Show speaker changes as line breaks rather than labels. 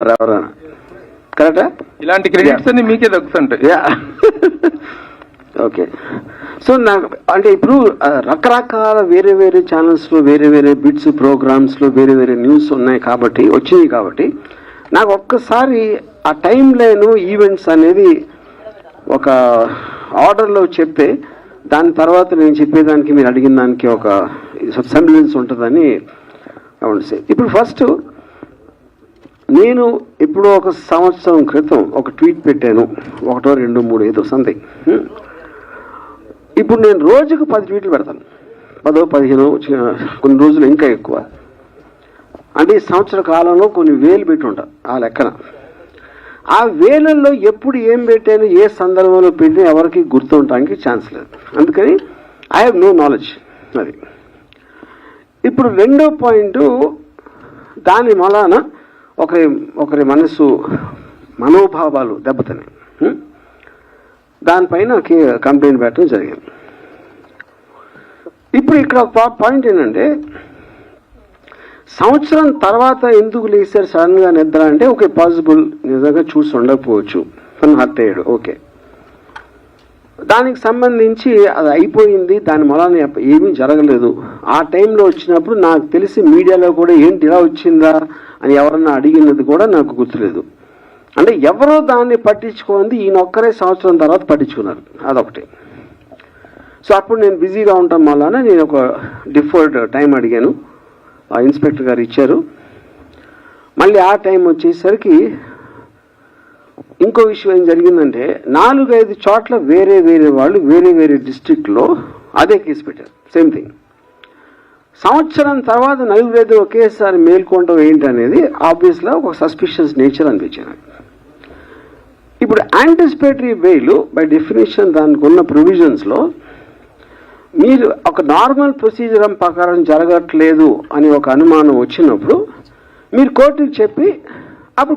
ఎవరైనా కరెక్టా?
ఇలాంటి క్రెడిట్స్ అన్ని మీకే దక్కుతుంటాయి.
యా ఓకే సో నాకు అంటే ఇప్పుడు రకరకాల వేరే వేరే ఛానల్స్లో వేరే వేరే బిట్స్ ప్రోగ్రామ్స్లో వేరే వేరే న్యూస్ ఉన్నాయి కాబట్టి వచ్చినాయి కాబట్టి నాకు ఒక్కసారి ఆ టైం లైన్ ఈవెంట్స్ అనేది ఒక ఆర్డర్లో చెప్తే దాని తర్వాత నేను చెప్పేదానికి మీరు అడిగిన దానికి ఒక సెమిలెన్స్ ఉంటుందని అవును సార్ ఇప్పుడు ఫస్ట్ నేను ఇప్పుడు ఒక సంవత్సరం క్రితం ఒక ట్వీట్ పెట్టాను. ఒకటో రెండు మూడు ఏదో సంథింగ్. ఇప్పుడు నేను రోజుకు పది ట్వీట్లు పెడతాను. పదో పదిహేను కొన్ని రోజులు ఇంకా ఎక్కువ. అంటే ఈ సంవత్సర కాలంలో కొన్ని వేలు పెట్టి ఉంటా ఆ లెక్కన. ఆ వేలల్లో ఎప్పుడు ఏం పెట్టాను ఏ సందర్భంలో పెట్టినా ఎవరికి గుర్తుండటానికి ఛాన్స్ లేదు. అందుకని ఐ హ్యావ్ నో నాలెడ్జ్ అది. ఇప్పుడు రెండో పాయింట్ దాని మూలాన ఒకరి ఒకరి మనసు మనోభావాలు దెబ్బతిన్నాయి. దానిపైన కంప్లైంట్ పెట్టడం జరిగింది. ఇప్పుడు ఇక్కడ ఒక పాయింట్ ఏంటంటే సంవత్సరం తర్వాత ఎందుకు లేచారు సడన్గా నిద్ర అంటే ఓకే పాసిబుల్ నిజంగా చూసి ఉండకపోవచ్చు. తను హత్య అయ్యాడు ఓకే. దానికి సంబంధించి అది అయిపోయింది దాని మూలాన ఏమీ జరగలేదు. ఆ టైంలో వచ్చినప్పుడు నాకు తెలిసి మీడియాలో కూడా ఏంటి ఇలా వచ్చిందా? అని ఎవరన్నా అడిగినది కూడా నాకు గుర్తులేదు. అంటే ఎవరో దాన్ని పట్టించుకుంది ఈయన ఒక్కరే సంవత్సరం తర్వాత పట్టించుకున్నారు. అదొకటి. సో అప్పుడు నేను బిజీగా ఉండటం వలన నేను ఒక డిఫర్డ్ టైం అడిగాను. ఆ ఇన్స్పెక్టర్ గారు ఇచ్చారు. మళ్ళీ ఆ టైం వచ్చేసరికి ఇంకో విషయం ఏం జరిగిందంటే నాలుగైదు చోట్ల వేరే వేరే వాళ్ళు వేరే వేరే డిస్ట్రిక్ట్లో అదే కేసు పెట్టారు. సేమ్ థింగ్ సంవత్సరం తర్వాత నలుగురైదు ఒకేసారి మేల్కొనడం ఏంటి అనేది ఆబ్వియస్గా ఒక సస్పిషియస్ నేచర్ అనిపించింది. ఇప్పుడు యాంటిసిపేటరీ బెయిల్ బై డెఫినేషన్ దానికి ఉన్న ప్రొవిజన్స్లో మీరు ఒక నార్మల్ ప్రొసీజర్ ప్రకారం జరగట్లేదు అని ఒక అనుమానం వచ్చినప్పుడు మీరు కోర్టుకి చెప్పి